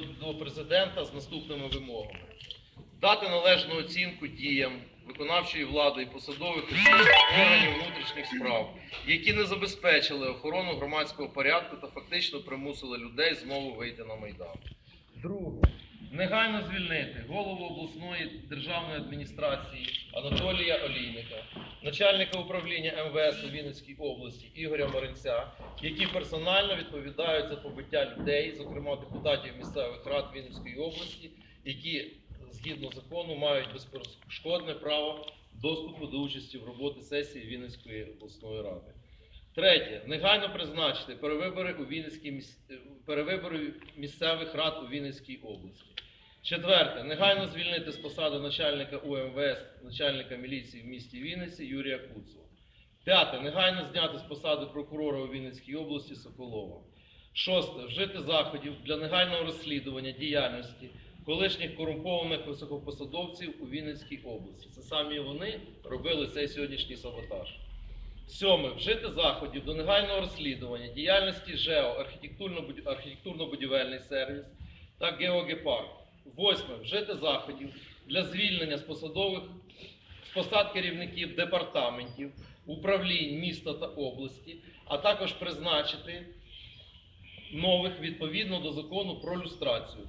до, до президента з наступними вимогами: дати належну оцінку діям виконавчої влади і посадових органів внутрішніх справ, які не забезпечили охорону громадського порядку та фактично примусили людей знову вийти на майдан. Друге. Негайно звільнити голову обласної державної адміністрації Анатолія Олійника, начальника управління МВС у Вінницькій області Ігоря Маринця, які персонально відповідають за побиття людей, зокрема депутатів місцевих рад Вінницької області, які згідно закону мають безперешкодне право доступу до участі в роботі сесії Вінницької обласної ради. Третє. Негайно призначити перевибори у Вінницькій перевибори місцевих рад у Вінницькій області. Четверте. Негайно звільнити з посади начальника УМВС, начальника міліції в місті Вінниці Юрія Куцова. П'яте. Негайно зняти з посади прокурора у Вінницькій області Соколова. Шосте. Вжити заходів для негайного розслідування діяльності колишніх корумпованих високопосадовців у Вінницькій області. Це самі вони робили цей сьогоднішній саботаж. Сьоме. Вжити заходів до негайного розслідування діяльності ЖЕО архітектурно-будівельний сервіс та Геогепарк. Восьме. Вжити заходів для звільнення з посадових з посад керівників департаментів, управлінь міста та області, а також призначити нових відповідно до закону про люстрацію.